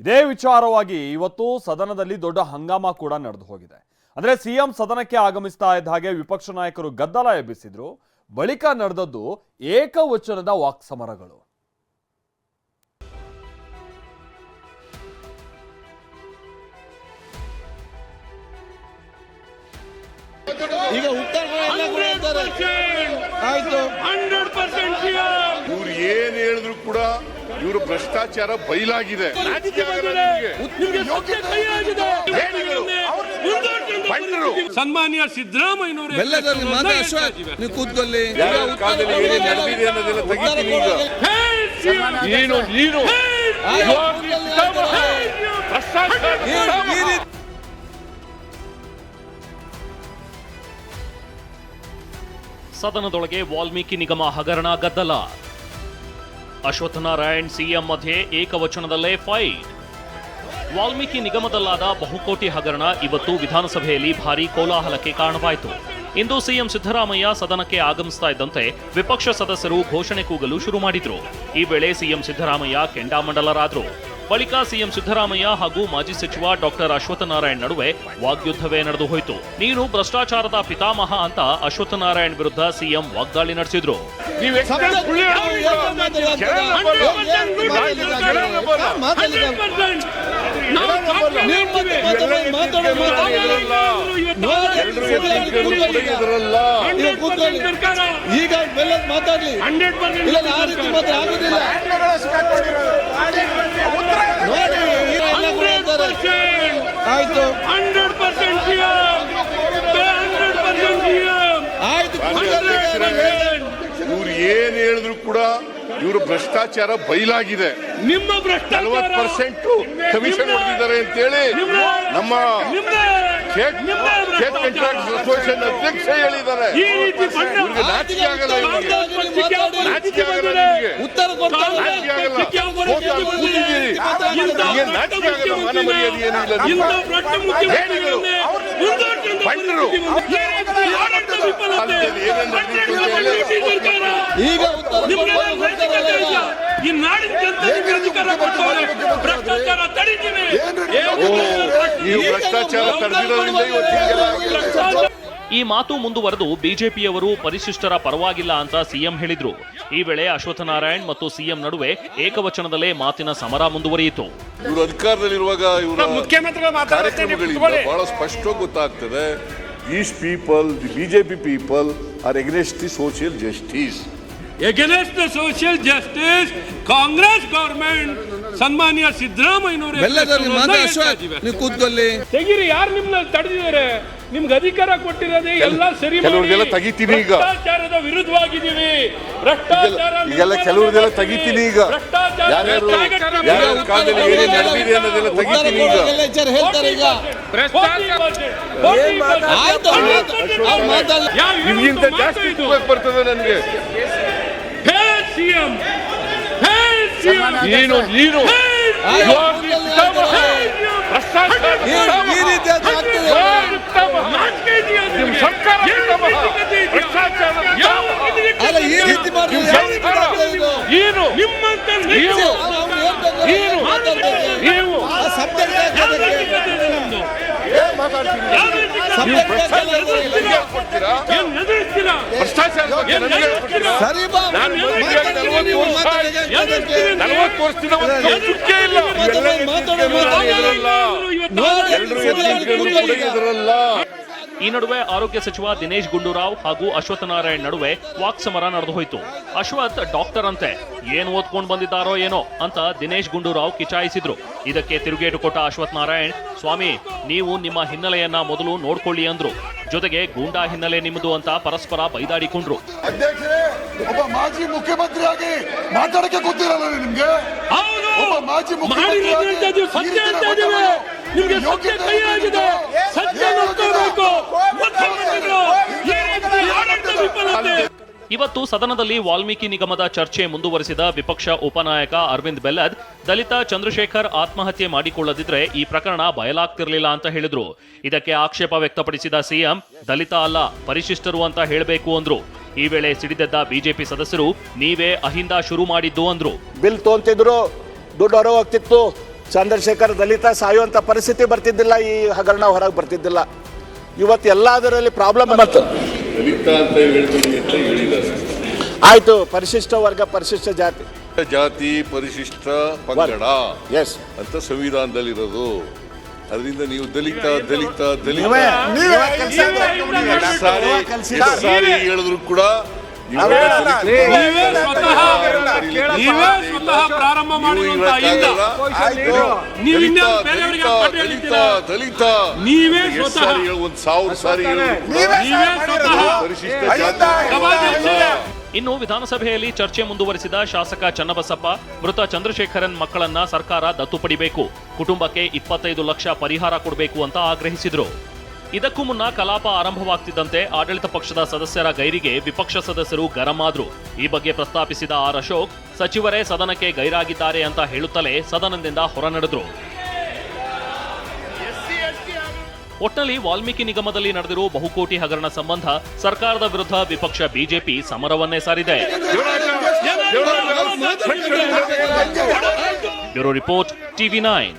ಇದೇ ವಿಚಾರವಾಗಿ ಇವತ್ತು ಸದನದಲ್ಲಿ ದೊಡ್ಡ ಹಂಗಾಮ ಕೂಡ ನಡೆದು ಹೋಗಿದೆ. ಅಂದ್ರೆ ಸಿಎಂ ಸದನಕ್ಕೆ ಆಗಮಿಸ್ತಾ ಇದ್ದ ಹಾಗೆ ವಿಪಕ್ಷ ನಾಯಕರು ಗದ್ದಲ ಎಬ್ಬಿಸಿದ್ರು. ಬಳಿಕ ನಡೆದದ್ದು ಏಕವಚನದ ವಾಕ್ಸಮರಗಳು. ಈಗ ಉತ್ತರ ಎಲ್ಲ ಕೂಡ ಹೇಳ್ತಾರೆ. ಆಯ್ತು. ಹಂಡ್ರೆಡ್ ಪರ್ಸೆಂಟ್ ಇವ್ರು ಏನ್ ಹೇಳಿದ್ರು ಕೂಡ ಇವರು ಭ್ರಷ್ಟಾಚಾರ ಬಯಲಾಗಿದೆ ನಾಚಿಕೆ ಆಗಲ್ಲ ನಿಮ್ಗೆ? ನಿಮ್ಗೆ ಸತ್ಯ ಕೈ ಆಗಿದೆ ಹೇಳಿಗಳು. ಸನ್ಮಾನ್ಯ ಸಿದ್ದರಾಮಯ್ಯ. ಕೂತ್ಕೊಳ್ಳಿ ನೀನು ನೀನು ಸದನದೊಳಗೆ ವಾಲ್ಮೀಕಿ ನಿಗಮ ಹಗರಣ ಗದ್ದಲ. ಅಶ್ವತ್ಥನಾರಾಯಣ್ ಸಿಎಂ ಮಧ್ಯೆ ಏಕವಚನದಲ್ಲೇ ಫೈಟ್. ವಾಲ್ಮೀಕಿ ನಿಗಮದಲ್ಲಾದ ಬಹುಕೋಟಿ ಹಗರಣ ಇವತ್ತು ವಿಧಾನಸಭೆಯಲ್ಲಿ ಭಾರೀ ಕೋಲಾಹಲಕ್ಕೆ ಕಾರಣವಾಯಿತು. ಇಂದು ಸಿಎಂ ಸಿದ್ದರಾಮಯ್ಯ ಸದನಕ್ಕೆ ಆಗಮಿಸ್ತಾ ಇದ್ದಂತೆ ವಿಪಕ್ಷ ಸದಸ್ಯರು ಘೋಷಣೆ ಕೂಗಲು ಶುರು ಮಾಡಿದ್ರು. ಈ ವೇಳೆ ಸಿಎಂ ಸಿದ್ದರಾಮಯ್ಯ ಕೆಂಡಾಮಂಡಲರಾದ್ರು. ಬಳಿಕ ಸಿಎಂ ಸಿದ್ದರಾಮಯ್ಯ ಹಾಗೂ ಮಾಜಿ ಸಚಿವ ಡಾಕ್ಟರ್ ಅಶ್ವತ್ಥನಾರಾಯಣ್ ನಡುವೆ ವಾಗ್ಯುದ್ಧವೇ ನಡೆದು ಹೋಯಿತು. ನೀನು ಭ್ರಷ್ಟಾಚಾರದ ಪಿತಾಮಹ ಅಂತ ಅಶ್ವತ್ಥನಾರಾಯಣ್ ವಿರುದ್ಧ ಸಿಎಂ ವಾಗ್ದಾಳಿ ನಡೆಸಿದ್ರು. ನೀವ್ ಇದ್ರಲ್ಲ. ಈಗ ಬೆಲ್ಲದ್ ಮಾತಾಡ್ಲಿ ಇಲ್ಲ ಆ ರೀತಿ ಮಾತ್ರ ಆಗುದಿಲ್ಲ ಆಯ್ತು ಆಯ್ತು ಇವ್ರು ಏನ್ ಹೇಳಿದ್ರು ಕೂಡ ಇವರು ಭ್ರಷ್ಟಾಚಾರ ಬಯಲಾಗಿದೆ ನಿಮ್ಮ ಭ್ರಷ್ಟಾಚಾರ ನಲವತ್ತು ಪರ್ಸೆಂಟ್ ಕಮಿಷನ್ ಹೊಡೆದಿದ್ದಾರೆ ಅಂತೇಳಿ ನಮ್ಮ ಅಧ್ಯಕ್ಷ ಹೇಳಿದ್ದಾರೆ. ನಾಚಿಕೆ ಆಗಲ್ಲ ನಾಚಿಕೆ ಆಗಲ್ಲ ಉತ್ತರ ನಾಚಿಕೆ ಆಗಲ್ಲ. ಮಾನ ಮರ್ಯಾದೆ ಏನೂ ಇಲ್ಲ ಇಂಥ ನಿಮ್ಮ ಭ್ರಷ್ಟ ಮುಖ್ಯಮಂತ್ರಿಗಳನ್ನೇ ಮುಂದೋಟದಿಂದ ಬಂದ್ರು. ಏನೇನ್ ಈಗ. ಈ ನಾಡಿನ ಜನತೆಗೆ ಅಧಿಕಾರ ಕೊಟ್ಟವ್ರೆ. ಭ್ರಷ್ಟಾಚಾರ ತಡೀತೀನಿ. ಈ ಮಾತು ಮುಂದುವರೆದು ಬಿಜೆಪಿಯವರು ಪರಿಶಿಷ್ಟರ ಪರವಾಗಿಲ್ಲ ಅಂತ ಸಿಎಂ ಹೇಳಿದ್ರು. ಈ ವೇಳೆ ಅಶ್ವತ್ಥನಾರಾಯಣ್ ಮತ್ತು ಸಿಎಂ ನಡುವೆ ಏಕವಚನದಲ್ಲೇ ಮಾತಿನ ಸಮರ ಮುಂದುವರಿಯಿತು. ಇವರು ಅಧಿಕಾರದಲ್ಲಿರುವಾಗ ಇವರ ಮುಖ್ಯಮಂತ್ರಿಗಳು ಕಾರ್ಯಕ್ರಮಗಳಿಂದ ಬಹಳ ಸ್ಪಷ್ಟವಾಗಿ ಗೊತ್ತಾಗ್ತದೆ. Is people the BJP people are against the social justice. Against the social justice Congress government ಸನ್ಮಾನ್ಯ ಸಿದ್ದರಾಮಯ್ಯ ಕೂತ್ಕೊಳ್ಳಿ ತೆಗೀರಿ ಯಾರು ನಿಮ್ನ ತಡೆದಿದ್ದಾರೆ? ನಿಮ್ಗೆ ಅಧಿಕಾರ ಕೊಟ್ಟಿರೋದೇ ಎಲ್ಲ ಸರಿ ತೆಗಿತೀನಿ ಈಗ. ಭ್ರಷ್ಟಾಚಾರದ ವಿರುದ್ಧವಾಗಿದ್ದೀವಿ. ಭ್ರಷ್ಟಾಚಾರ ಈಗೆಲ್ಲ ಕೆಲವ್ರದೆಲ್ಲ ತೆಗಿತೀನಿ ಈಗ. ಭ್ರಷ್ಟಾಚಾರ ಜಾಸ್ತಿ ಬರ್ತದೆ ನನಗೆ. ಸಿಎಂ ನೀನು ನೀನು ಆಯ್ತು, ಏನು? ನಿಮ್ಮಂತ? Subject ಯಾಕೆ ಅದಕ್ಕೆ? ಭ್ರಷ್ಟಾಚಾರ? ಸರಿ ಬಾ ನಲವತ್ತು ವರ್ಷದಿಂದ ಇಲ್ಲ. ಈ ನಡುವೆ ಆರೋಗ್ಯ ಸಚಿವ ದಿನೇಶ್ ಗುಂಡೂರಾವ್ ಹಾಗೂ ಅಶ್ವತ್ಥನಾರಾಯಣ್ ನಡುವೆ ವಾಕ್ಸಮರ ನಡೆದು ಹೋಯಿತು. ಅಶ್ವಥ್ ಡಾಕ್ಟರ್ ಅಂತೆ. ಏನ್ ಓದ್ಕೊಂಡು ಬಂದಿದ್ದಾರೋ ಏನೋ ಅಂತ ದಿನೇಶ್ ಗುಂಡೂರಾವ್ ಕಿಚಾಯಿಸಿದ್ರು. ಇದಕ್ಕೆ ತಿರುಗೇಟು ಕೊಟ್ಟ ಅಶ್ವಥ್ ನಾರಾಯಣ್ ಸ್ವಾಮಿ ನೀವು ನಿಮ್ಮ ಹಿನ್ನೆಲೆಯನ್ನ ಮೊದಲು ನೋಡ್ಕೊಳ್ಳಿ ಅಂದ್ರು. ಜೊತೆಗೆ ಗೂಂಡಾ ಹಿನ್ನೆಲೆ ನಿಮ್ಮದು ಅಂತ ಪರಸ್ಪರ ಬೈದಾಡಿಕೊಂಡ್ರು. ಅಧ್ಯಕ್ಷರೇ ಒಬ್ಬ ಮಾಜಿ ಮುಖ್ಯಮಂತ್ರಿಯಾಗಿ ಮಾತಾಡಕ್ಕೆ ಗೊತ್ತಿರಲ್ಲ ನಿಮ್ಗೆ? ಹೌದು. ಒಬ್ಬ ಮಾಜಿ ಮುಖ್ಯಮಂತ್ರಿ ಅಂತ ಸತ್ಯ ಅಂತ ಇದ್ದೀವಿ. ನಿಮ್ಗೆ ಸತ್ಯ ಕೈ ಸತ್ಯ ನೋಡ್ಕೋಬೇಕು. ಮುಖ್ಯಮಂತ್ರಿಗಳು ಈ ರೀತಿ ಇವತ್ತು ಸದನದಲ್ಲಿ ವಾಲ್ಮೀಕಿ ನಿಗಮದ ಚರ್ಚೆ ಮುಂದುವರೆಸಿದ ವಿಪಕ್ಷ ಉಪನಾಯಕ ಅರವಿಂದ್ ಬೆಲ್ಲದ್ ದಲಿತ ಚಂದ್ರಶೇಖರ್ ಆತ್ಮಹತ್ಯೆ ಮಾಡಿಕೊಳ್ಳದಿದ್ರೆ ಈ ಪ್ರಕರಣ ಬಯಲಾಗ್ತಿರ್ಲಿಲ್ಲ ಅಂತ ಹೇಳಿದ್ರು. ಇದಕ್ಕೆ ಆಕ್ಷೇಪ ವ್ಯಕ್ತಪಡಿಸಿದ ಸಿಎಂ ದಲಿತ ಅಲ್ಲ ಪರಿಶಿಷ್ಟರು ಅಂತ ಹೇಳಬೇಕು ಅಂದ್ರು. ಈ ವೇಳೆ ಸಿಡಿದೆದ್ದ ಬಿಜೆಪಿ ಸದಸ್ಯರು ನೀವೇ ಅಹಿಂದ ಶುರು ಮಾಡಿದ್ದು ಅಂದ್ರು. ಬಿಲ್ ತೋಂತಿದ್ರು ದುಡ್ಡು ಹೊರ ಹೋಗ್ತಿತ್ತು ಚಂದ್ರಶೇಖರ್ ದಲಿತ ಸಾಯುವಂಥ ಪರಿಸ್ಥಿತಿ ಬರ್ತಿದ್ದಿಲ್ಲ ಈ ಹಗರಣ ಹೊರಗೆ ಬರ್ತಿದ್ದಿಲ್ಲ. ಇವತ್ತು ಎಲ್ಲದರಲ್ಲಿ ಪ್ರಾಬ್ಲಮ್ ಬಂತು ಆಯ್ತು ಅಂತ ಹೇಳ್ತೀನಿ ಅಂತ ಹೇಳಿದ್ದಾರೆ ಆಯಿತು ಪರಿಶಿಷ್ಟ ವರ್ಗ ಪರಿಶಿಷ್ಟ ಜಾತಿ. ಜಾತಿ ಪರಿಶಿಷ್ಟ ಪಂಗಡ ಎಸ್ ಅಂತ ಸಂವಿಧಾನದಲ್ಲಿರೋದು. ಅದರಿಂದ ನೀವು ದಲಿತ ದಲಿತ ದಲಿತ. ಸಾರಿ ಎಷ್ಟು ಸಾರಿ ಹೇಳಿದ್ರು ಕೂಡ ನೀವು ದಲಿತ ನೀವೇ ಒಂದು ಸಾವಿರ ಸಾರಿ ಹೇಳಿದ್ರು ನೀವೇ ಸ್ವತಃ ಪರಿಶಿಷ್ಟ ಜಾತಿ. ಇನ್ನು ವಿಧಾನಸಭೆಯಲ್ಲಿ ಚರ್ಚೆ ಮುಂದುವರಿಸಿದ ಶಾಸಕ ಚನ್ನಬಸಪ್ಪ, ಮೃತ ಚಂದ್ರಶೇಖರನ್ ಮಕ್ಕಳನ್ನ ಸರ್ಕಾರ ದತ್ತು ಪಡಿಬೇಕು, ಕುಟುಂಬಕ್ಕೆ ಇಪ್ಪತ್ತೈದು ಲಕ್ಷ ಪರಿಹಾರ ಕೊಡಬೇಕು ಅಂತ ಆಗ್ರಹಿಸಿದ್ರು. ಇದಕ್ಕೂ ಮುನ್ನ ಕಲಾಪ ಆರಂಭವಾಗ್ತಿದ್ದಂತೆ ಆಡಳಿತ ಪಕ್ಷದ ಸದಸ್ಯರ ಗೈರಿಗೆ ವಿಪಕ್ಷ ಸದಸ್ಯರು ಗರಂ ಈ ಬಗ್ಗೆ ಪ್ರಸ್ತಾಪಿಸಿದ ಆರ್ ಅಶೋಕ್, ಸಚಿವರೇ ಸದನಕ್ಕೆ ಗೈರಾಗಿದ್ದಾರೆ ಅಂತ ಹೇಳುತ್ತಲೇ ಸದನದಿಂದ ಹೊರನಡೆದ್ರು. ಒಟ್ನಲ್ಲಿ ವಾಲ್ಮೀಕಿ ನಿಗಮದಲ್ಲಿ ನಡೆದಿರುವ ಬಹುಕೋಟಿ ಹಗರಣ ಸಂಬಂಧ ಸರ್ಕಾರದ ವಿರುದ್ಧ ವಿಪಕ್ಷ ಬಿಜೆಪಿ ಸಮರವನ್ನೇ ಸಾರಿದೆ ಬ್ಯೂರೋ ರಿಪೋರ್ಟ್ ಟಿವಿ ನೈನ್